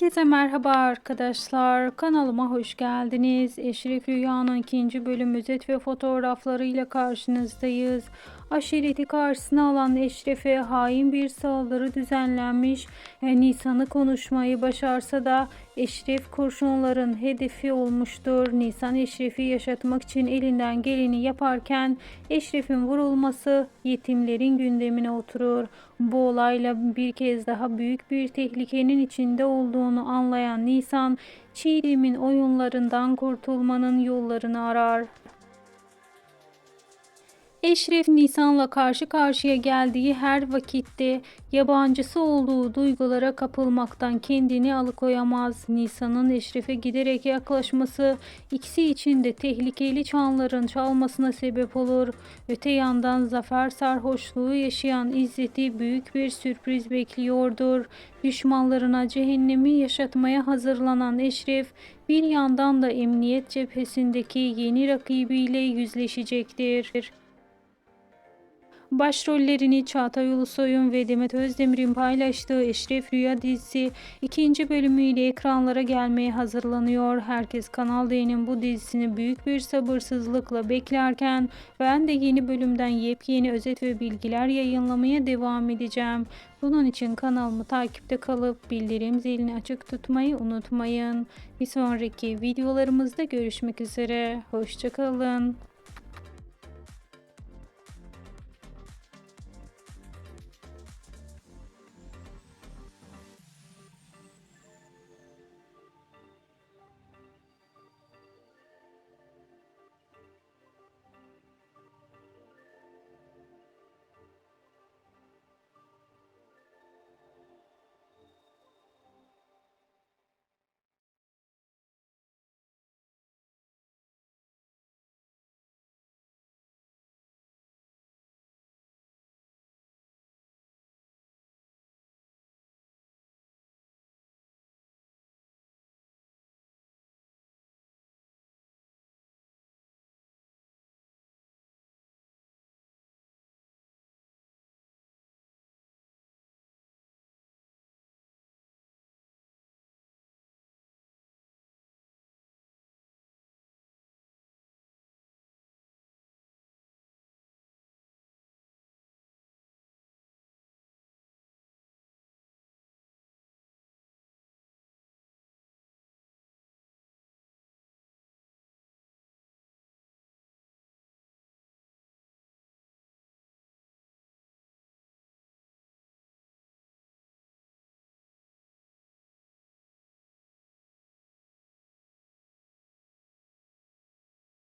Herkese merhaba arkadaşlar. Kanalıma hoş geldiniz. Eşref Rüya'nın ikinci bölüm özet ve fotoğraflarıyla karşınızdayız. Aşireti karşısına alan Eşref'e hain bir saldırı düzenlenmiş. E, Nisan'ı konuşmayı başarsa da Eşref kurşunların hedefi olmuştur. Nisan Eşref'i yaşatmak için elinden geleni yaparken Eşref'in vurulması yetimlerin gündemine oturur. Bu olayla bir kez daha büyük bir tehlikenin içinde olduğunu anlayan Nisan, Çiğdem'in oyunlarından kurtulmanın yollarını arar. Eşref Nisan'la karşı karşıya geldiği her vakitte yabancısı olduğu duygulara kapılmaktan kendini alıkoyamaz. Nisan'ın Eşref'e giderek yaklaşması ikisi için de tehlikeli çanların çalmasına sebep olur. Öte yandan zafer sarhoşluğu yaşayan İzzet'i büyük bir sürpriz bekliyordur. Düşmanlarına cehennemi yaşatmaya hazırlanan Eşref bir yandan da emniyet cephesindeki yeni rakibiyle yüzleşecektir. Başrollerini Çağatay Ulusoy'un ve Demet Özdemir'in paylaştığı Eşref Rüya dizisi ikinci bölümüyle ekranlara gelmeye hazırlanıyor. Herkes Kanal D'nin bu dizisini büyük bir sabırsızlıkla beklerken ben de yeni bölümden yepyeni özet ve bilgiler yayınlamaya devam edeceğim. Bunun için kanalımı takipte kalıp bildirim zilini açık tutmayı unutmayın. Bir sonraki videolarımızda görüşmek üzere. Hoşçakalın.